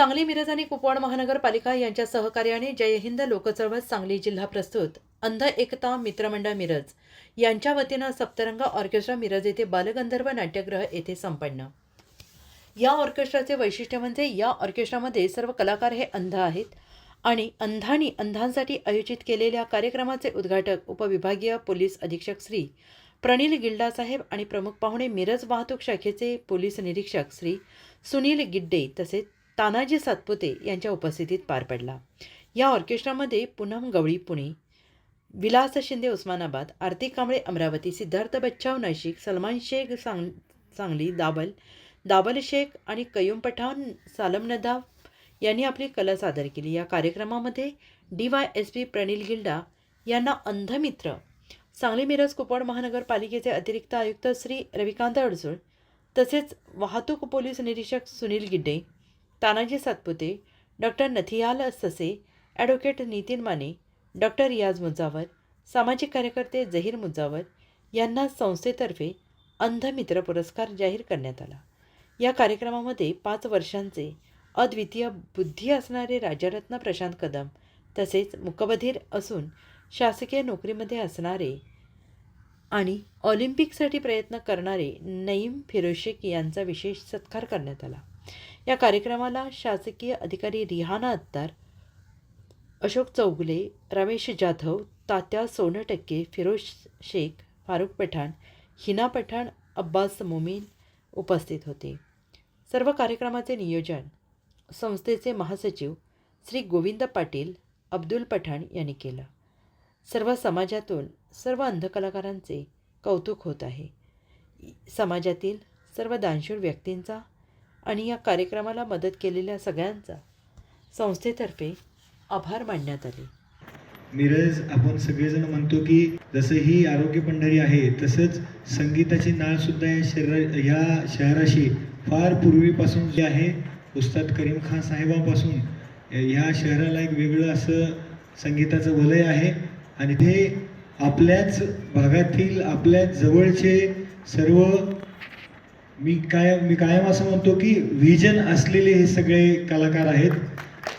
सांगली मिरज आणि कुपवाड महानगरपालिका यांच्या सहकार्याने जय हिंद लोकचळवळ सांगली जिल्हा प्रस्तुत. अंध एकता मित्रमंडळ मिरज. यांच्या वतीनं सप्तरंग ऑर्केस्ट्रा मिरज येथे बालगंधर्व नाट्यगृह येथे संपन्न. या ऑर्केस्ट्राचे वैशिष्ट्य म्हणजे या ऑर्केस्ट्रामध्ये सर्व कलाकार हे अंध आहेत आणि अंधानी अंधांसाठी आयोजित केलेल्या कार्यक्रमाचे उद्घाटक उपविभागीय पोलीस अधीक्षक श्री प्रणिल गिल्डासाहेब आणि प्रमुख पाहुणे मिरज वाहतूक शाखेचे पोलीस निरीक्षक श्री सुनील गिड्डे तसेच तानाजी सातपुते यांच्या उपस्थितीत पार पडला. या ऑर्केस्ट्रामध्ये पूनम गवळी पुणे विलास शिंदे उस्मानाबाद आरती कांबळे अमरावती सिद्धार्थ बच्चाव नाशिक सलमान शेख सांग सांगली दाबल दाबल शेख आणि कयूम पठाण सालम नदाव यांनी आपली कला सादर केली. या कार्यक्रमामध्ये D Y S P Pranil Gilda यांना अंधमित्र सांगली मिरज कुपवाड महानगरपालिकेचे अतिरिक्त आयुक्त श्री रविकांत अडसूळ तसेच वाहतूक पोलीस निरीक्षक सुनील गिड्डे तानाजी सातपुते डॉक्टर नथियाल ससे ॲडव्होकेट नितीन माने डॉक्टर रियाज मुजावर सामाजिक कार्यकर्ते जहीर मुजावर यांना संस्थेतर्फे अंधमित्र पुरस्कार जाहीर करण्यात आला. या कार्यक्रमामध्ये पाच वर्षांचे अद्वितीय बुद्धी असणारे राजरत्न प्रशांत कदम तसेच मुकबधीर असून शासकीय नोकरीमध्ये असणारे आणि ऑलिम्पिकसाठी प्रयत्न करणारे नईम फिरोशेक यांचा विशेष सत्कार करण्यात आला. या कार्यक्रमाला शासकीय अधिकारी रिहाना अत्तार अशोक चौगुले रमेश जाधव तात्या सोनटक्के फिरोज शेख फारुख पठाण हिना पठाण अब्बास मोमीन उपस्थित होते. सर्व कार्यक्रमाचे नियोजन संस्थेचे महासचिव श्री गोविंद पाटील अब्दुल पठाण यांनी केलं. सर्व समाजातून सर्व अंधकलाकारांचे कौतुक होत आहे. समाजातील सर्व दानशूर व्यक्तींचा आणि या कार्यक्रमाला मदत केलेल्या सगळ्यांचा संस्थेतर्फे आभार मानण्यात आले. मिरज आपण सगळेजण म्हणतो की जसं ही आरोग्य पंढरी आहे तसंच संगीताची नाळ सुद्धा या शहरा या शहराशी फार पूर्वीपासून जे आहे उस्ताद करीम खान साहेबांपासून ह्या शहराला एक वेगळं असं संगीताचं वलय आहे. आणि ते आपल्याच भागातील आपल्याच जवळचे सर्व मी काय मी कायम असं म्हणतो की व्हिजन असलेले हे सगळे कलाकार आहेत.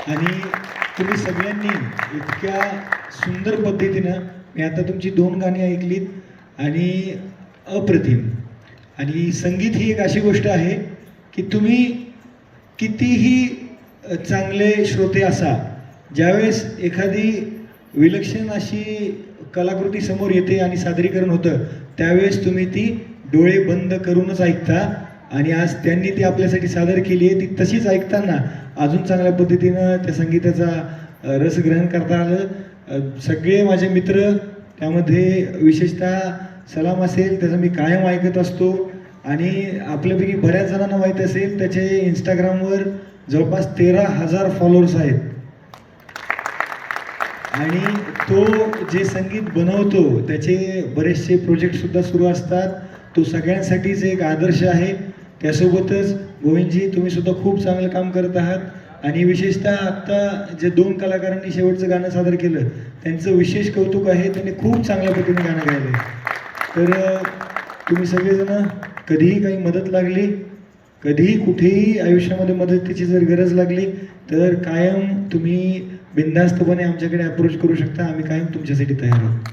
आणि तुम्ही सगळ्यांनी इतक्या सुंदर पद्धतीनं मी आता तुमची दोन गाणी ऐकलीत आणि अप्रतिम. आणि संगीत ही एक अशी गोष्ट आहे की तुम्ही कितीही चांगले श्रोते असा ज्यावेळेस एखादी विलक्षण अशी कलाकृती समोर येते आणि सादरीकरण होतं त्यावेळेस तुम्ही ती डोळे बंद करूनच ऐकता. आणि आज त्यांनी ती आपल्यासाठी सादर केली आहे ती तशीच ऐकताना अजून चांगल्या पद्धतीनं त्या संगीताचा रस ग्रहण करता आलं. सगळे माझे मित्र त्यामध्ये विशेषतः सलाम असेल त्याचं मी कायम ऐकत असतो. आणि आपल्यापैकी बऱ्याच जणांना माहीत असेल त्याचे इंस्टाग्रामवर जवळपास तेरा हजार फॉलोअर्स आहेत. आणि तो जे संगीत बनवतो त्याचे बरेचसे प्रोजेक्ट सुद्धा सुरू असतात. तो सगळ्यांसाठीच एक आदर्श आहे. त्यासोबतच गोविंदजी तुम्ही सुद्धा खूप चांगलं काम करत आहात. आणि विशेषतः आत्ता जे दोन कलाकारांनी शेवटचं गाणं सादर केलं त्यांचं विशेष कौतुक आहे. त्यांनी खूप चांगल्या पद्धतीने गाणं गायलं तर तुम्ही सगळेजण कधीही काही मदत लागली कधीही कुठेही आयुष्यामध्ये मदतीची जर गरज लागली तर कायम तुम्ही बिनधास्तपणे आमच्याकडे अप्रोच करू शकता. आम्ही कायम तुमच्यासाठी तयार आहोत.